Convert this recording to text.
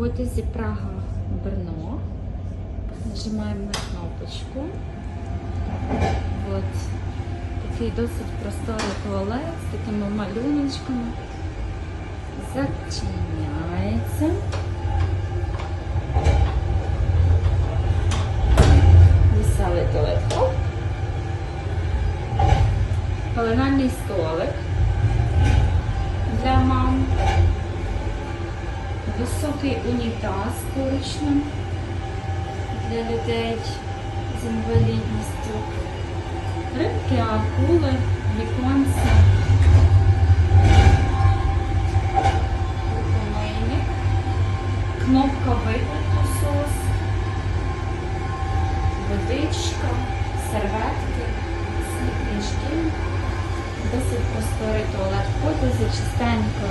потязі Прага Брно. Нажимаємо на кнопочку. От такий досить просторий туалет з такими малюночками. Зачиняється. Веселий туалет. Оп. Столик для мам. Високий унітаз поручним для людей з інвалідністю. Рибки, акули, віконці. Кнопка виклику сос. Водичка, серветки, сніжки. Досить просторий туалет потязі, чистенько.